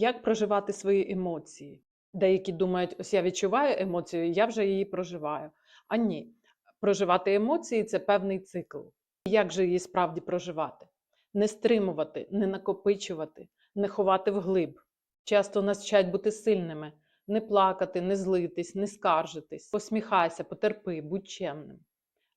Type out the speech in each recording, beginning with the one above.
Як проживати свої емоції? Деякі думають, ось я відчуваю емоцію, я вже її проживаю. А ні, проживати емоції це певний цикл. Як же її справді проживати? Не стримувати, не накопичувати, не ховати вглиб. Часто нас вчать бути сильними, не плакати, не злитись, не скаржитись. Посміхайся, потерпи, будь чемним.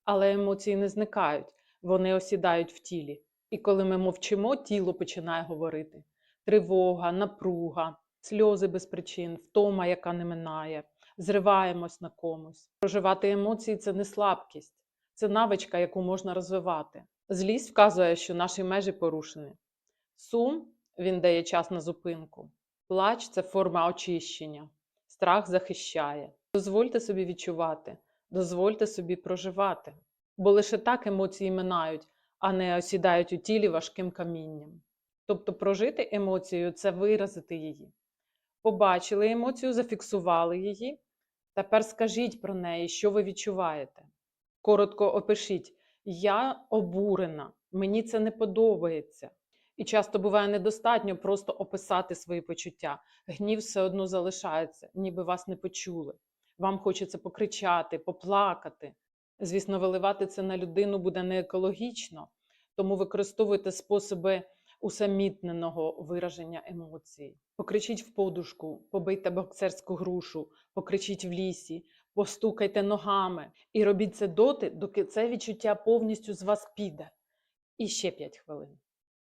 Але емоції не зникають, вони осідають в тілі. І коли ми мовчимо, тіло починає говорити тривога, напруга, сльози без причин, втома, яка не минає, зриваємось на комусь. Проживати емоції це не слабкість, це навичка, яку можна розвивати. Злість вказує, що наші межі порушені. Сум він дає час на зупинку. Плач це форма очищення, страх захищає. Дозвольте собі відчувати, дозвольте собі проживати, бо лише так емоції минають, а не осідають у тілі важким камінням. Тобто прожити емоцію це виразити її. Побачили емоцію, зафіксували її. Тепер скажіть про неї, що ви відчуваєте. Коротко опишіть: Я обурена, мені це не подобається. І часто буває недостатньо просто описати свої почуття. Гнів все одно залишається, ніби вас не почули. Вам хочеться покричати, поплакати. Звісно, виливати це на людину буде не екологічно, тому використовуйте способи усамітненого вираження емоцій. Покричіть в подушку, побийте боксерську грушу, покричіть в лісі, постукайте ногами і робіть це доти, доки це відчуття повністю з вас піде. І ще 5 хвилин.